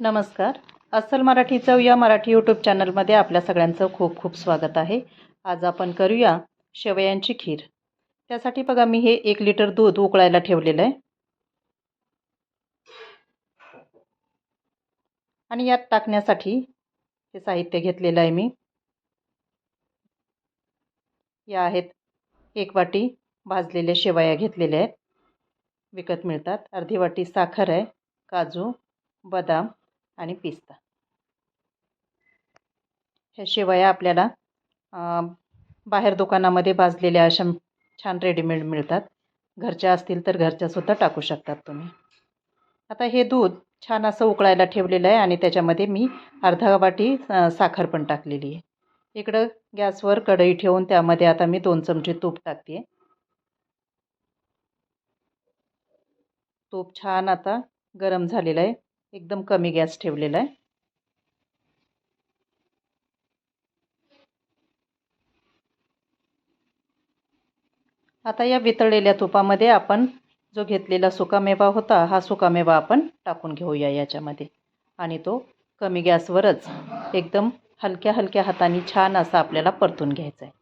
नमस्कार. अस्सल मराठी चव या मराठी यूट्यूब चॅनलमध्ये आपल्या सगळ्यांचं खूप खूप स्वागत आहे. आज आपण करूया शेवयांची खीर. त्यासाठी बघा मी हे एक लिटर दूध उकळायला ठेवलेलं आहे. आणि यात टाकण्यासाठी हे साहित्य घेतलेलं आहे मी. या आहेत एक वाटी भाजलेल्या शेवया घेतलेल्या आहेत. विकत मिळतात. अर्धी वाटी साखर आहे काजू बदाम आणि पिस्ता. ह्या शेवया आपल्याला बाहेर दुकानामध्ये भाजलेल्या अशा छान रेडीमेड मिळतात. घरच्या असतील तर घरच्यासुद्धा टाकू शकतात तुम्ही. आता हे दूध छान असं उकळायला ठेवलेलं आहे आणि त्याच्यामध्ये मी अर्धा वाटी साखर पण टाकलेली आहे. इकडं गॅसवर कढई ठेवून त्यामध्ये आता मी दोन चमचे तूप टाकते. तूप छान आता गरम झालेलं आहे. एकदम कमी गॅस ठेवलेला आहे. आता या वितळलेल्या तुपामध्ये आपण जो घेतलेला सुकामेवा होता हा सुकामेवा आपण टाकून घेऊया याच्यामध्ये. आणि तो कमी गॅसवरच एकदम हलक्या हलक्या हाताने छान असा आपल्याला परतून घ्यायचा आहे.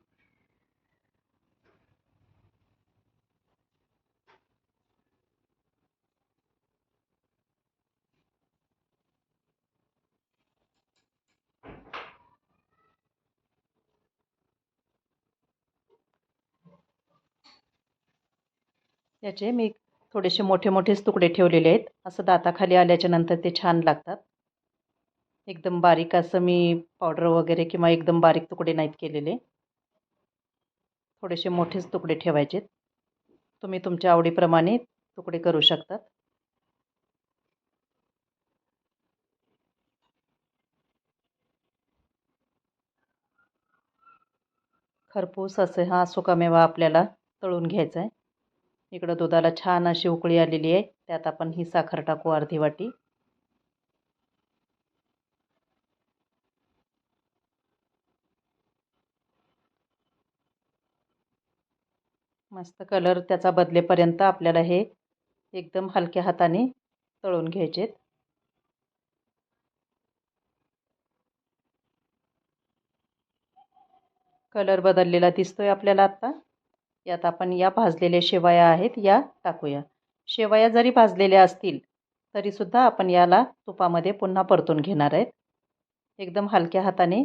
याचे मी थोडेसे मोठे मोठेच तुकडे ठेवलेले आहेत. असं दाताखाली आल्याच्यानंतर ते छान लागतात. एकदम बारीक असं मी पावडर वगैरे किंवा एकदम बारीक तुकडे नाहीत केलेले. थोडेसे मोठेच तुकडे ठेवायचेत. तुम्ही तुमच्या आवडीप्रमाणे तुकडे करू शकतात. खरपूस असे हा सुकामेवा आपल्याला तळून घ्यायचा आहे. इकडं दुधाला छान अशी उकळी आलेली आहे. त्यात आपण ही साखर टाकू अर्धी वाटी. मस्त कलर त्याचा बदलेपर्यंत आपल्याला हे एकदम हलक्या हाताने तळून घ्यायचे कलर बदललेला दिसतोय आपल्याला आत्ता यात आपण या भाजलेल्या शेवया आहेत या टाकूया. शेवया जरी भाजलेल्या असतील तरीसुद्धा आपण याला तुपामध्ये पुन्हा परतून घेणार आहेत. एकदम हलक्या हाताने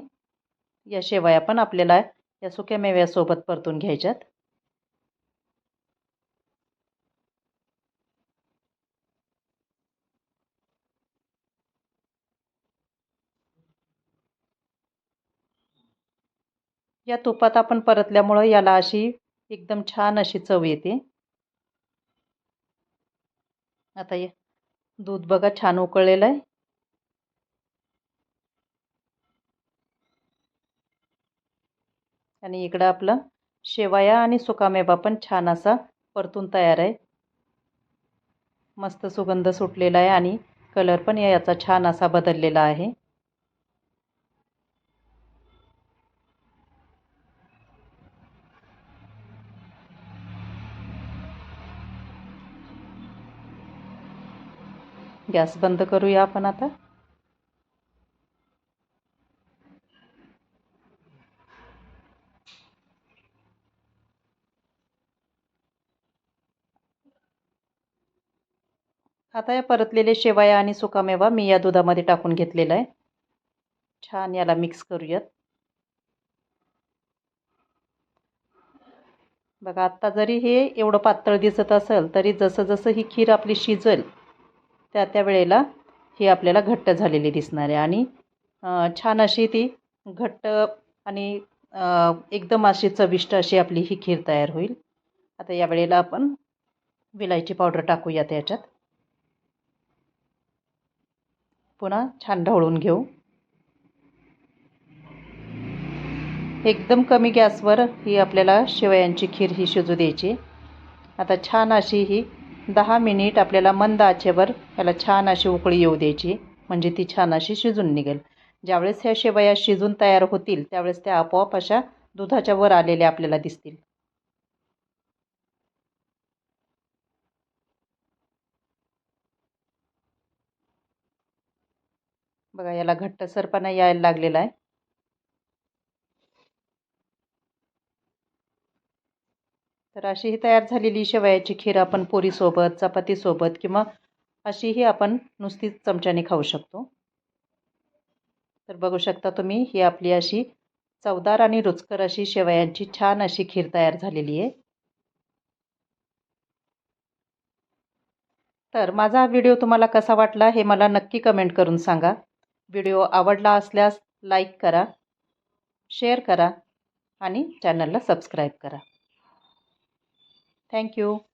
या शेवया पण आपल्याला या सुक्या मेव्यासोबत परतून घ्यायच्यात. या तुपात आपण परतल्यामुळं याला अशी एकदम छान अशी चव येते. आता ये दूध बघा छान उकळलेलं आहे. आणि इकडं आपलं शेवाया आणि सुकामेवा पण छान असा परतून तयार आहे. मस्त सुगंध सुटलेला आहे आणि कलर पण याचा छान असा बदललेला आहे. गॅस बंद करूया आपण आता. आता या परतलेले शेवाया आणि सुकामेवा मी या दुधामध्ये टाकून घेतलेला आहे. छान याला मिक्स करूयात. बघा आत्ता जरी हे एवढं पातळ दिसत असेल तरी जसं जसं ही खीर आपली शिजेल त्या त्या वेळेला ही आपल्याला घट्ट झालेली दिसणार आहे. आणि छान अशी ती घट्ट आणि एकदम अशी चविष्ट अशी आपली ही खीर तयार होईल. आता या वेळेला आपण विलायची पावडर टाकूया त्याच्यात. पुन्हा छान ढवळून घेऊ. एकदम कमी गॅसवर ही आपल्याला शेवयांची खीर ही शिजू द्यायची. आता छान अशी ही दहा मिनिट आपल्याला मंद आचेवर याला छान अशी उकळी येऊ द्यायची. म्हणजे ती छान अशी शिजून निघेल. ज्यावेळेस ह्या शेवया शिजून तयार होतील त्यावेळेस त्या आपोआप अशा दुधाच्या वर आलेल्या आपल्याला दिसतील. बघा याला घट्टसरपणा यायला लागलेला आहे. तर अशी ही तयार झालेली शेवयाची खीर आपण पोरीसोबत चपातीसोबत किंवा अशीही आपण नुसतीच चमच्याने खाऊ शकतो. तर बघू शकता तुम्ही ही आपली अशी चवदार आणि रुचकर अशी शेवयांची छान अशी खीर तयार झालेली आहे. तर माझा व्हिडिओ तुम्हाला कसा वाटला हे मला नक्की कमेंट करून सांगा. व्हिडिओ आवडला असल्यास लाईक करा शेअर करा आणि चॅनलला सबस्क्राईब करा. Thank you.